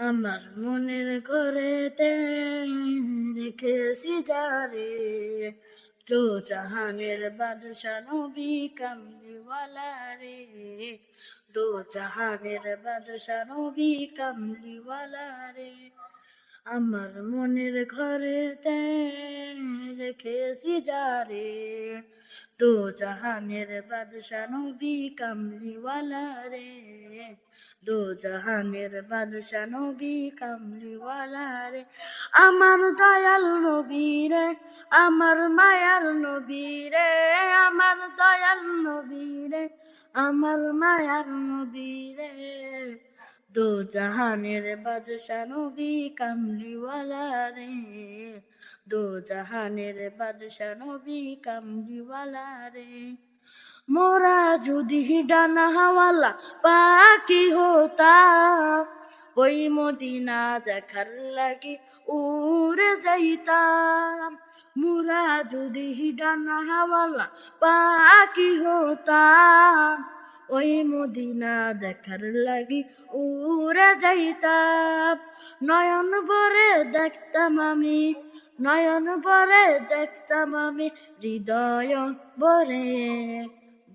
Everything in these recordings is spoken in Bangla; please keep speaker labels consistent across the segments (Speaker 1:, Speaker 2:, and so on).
Speaker 1: আমার মনের করে রেখেছি যারে। তো জাহানের বাদশা নবী কামলিওয়ালা রে দো জাহানের বাদশা নবী কামলিওয়ালা রে আমার মনের ঘরেতে রেখেছি যারে দো জাহানের বাদশা নবী কামলিওয়ালা রে দো জাহানের বাদশা নবী কামলিওয়ালা রে আমার দয়াল নবী রে আমার মায়ার নবী রে আমার দয়াল নবী রে আমার মায়ার নবী রে দো জাহানের বাদশা নবী কামলিওয়ালা রে দো জাহানের বাদশা নবী কামলিওয়ালা রে মোরা যদি ডানা হাওয়ালা পাখি হতাম ওই মদিনা দেখার লাগি উড়ে যাইতাম মোরা যদি ডানা হাওয়ালা পাখি হতাম ওই মদিনা দেখার লাগি উড়ে যাইতাম। নয়ন ভরে দেখতাম আমি, নয়ন ভরে দেখতাম আমি, হৃদয় ভরে।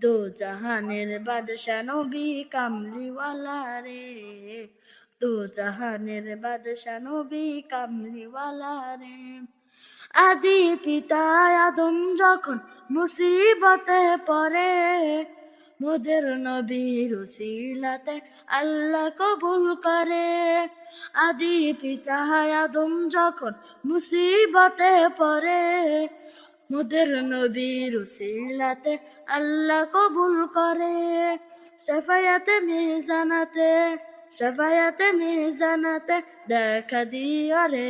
Speaker 1: দো জাহানের বাদশা নবী কামলিওয়ালা রে দো জাহানের বাদশা নবী কামলিওয়ালা রে। আদি পিতা আদম যখন মুসিবতে পড়ে মোদের নবীর উসিলাতে আল্লাহ কবুল করে। আদি পিতা আদম যখন মুসিবতে পড়ে, মোদের নবীর উসিলাতে আল্লাহ কবুল করে। সফায়াতে, মিজানাতে সফায়াতে, মিজানাতে দেখা রে।